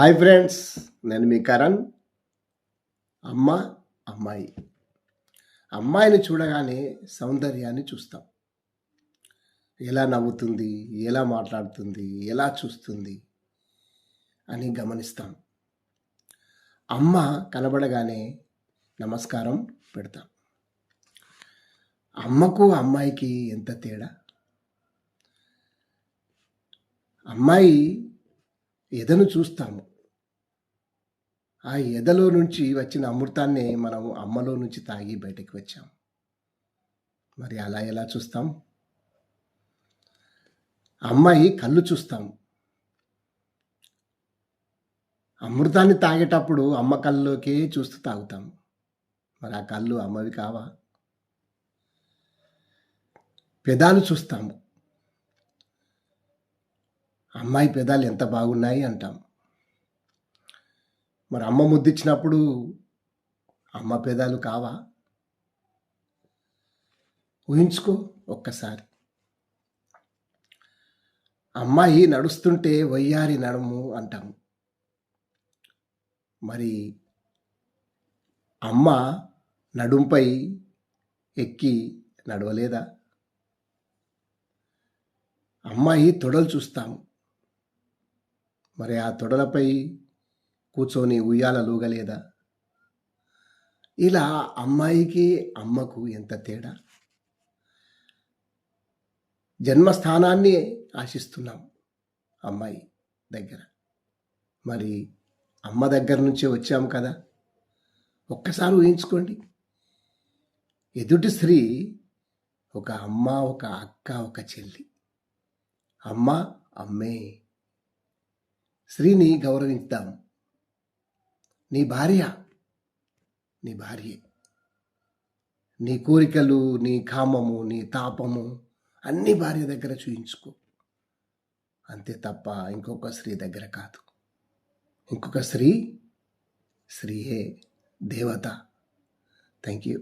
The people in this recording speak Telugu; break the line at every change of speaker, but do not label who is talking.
హాయ్ ఫ్రెండ్స్ నేను మీ కరణ్. అమ్మ అమ్మాయి. అమ్మాయిని చూడగానే సౌందర్యాన్ని చూస్తాం. ఎలా నవ్వుతుంది ఎలా మాట్లాడుతుంది ఎలా చూస్తుంది అని గమనిస్తాం. అమ్మ కనబడగానే నమస్కారం పెడతాం. అమ్మకు అమ్మాయికి ఎంత తేడా? అమ్మాయి ఎదను చూస్తాము. ఆ ఎదలో నుంచి వచ్చిన అమృతాన్ని మనం అమ్మలో నుంచి తాగి బయటకు వచ్చాం మరి అలా ఎలా చూస్తాం? అమ్మాయి కళ్ళు చూస్తాం. అమృతాన్ని తాగేటప్పుడు అమ్మ కళ్ళలోకే చూస్తూ తాగుతాం. మరి ఆ కళ్ళు అమ్మవి కావా? పెదాలు చూస్తాము. అమ్మాయి పెదాలు ఎంత బాగున్నాయి అంటాం. మరి అమ్మ ముద్దిచ్చినప్పుడు అమ్మ పెదాలు కావా? ఊహించుకో ఒక్కసారి. అమ్మాయి నడుస్తుంటే వయ్యారి నడుము అంటాము మరి అమ్మ నడుంపై ఎక్కి నడవలేదా? అమ్మాయి తొడలు చూస్తాము. మరి ఆ తొడలపై కూర్చొని ఉయ్యాల లూగలేదా? ఇలా అమ్మాయికి అమ్మకు ఎంత తేడా? జన్మస్థానాన్ని ఆశిస్తున్నాం అమ్మాయి దగ్గర. మరి అమ్మ దగ్గర నుంచే వచ్చాము కదా? ఒక్కసారి ఊహించుకోండి. ఎదుటి స్త్రీ ఒక అమ్మ ఒక అక్క ఒక చెల్లి. అమ్మ అమ్మే. స్త్రీని గౌరవిద్దాం నీ భార్య నీ భార్యే. నీ కోరికలు నీ కామము నీ తాపము అన్ని భార్య దగ్గర చూయించుకో. అంతే తప్ప ఇంకొక స్త్రీ దగ్గర కాదు. ఇంకొక స్త్రీ స్త్రీయే దేవత. Thank you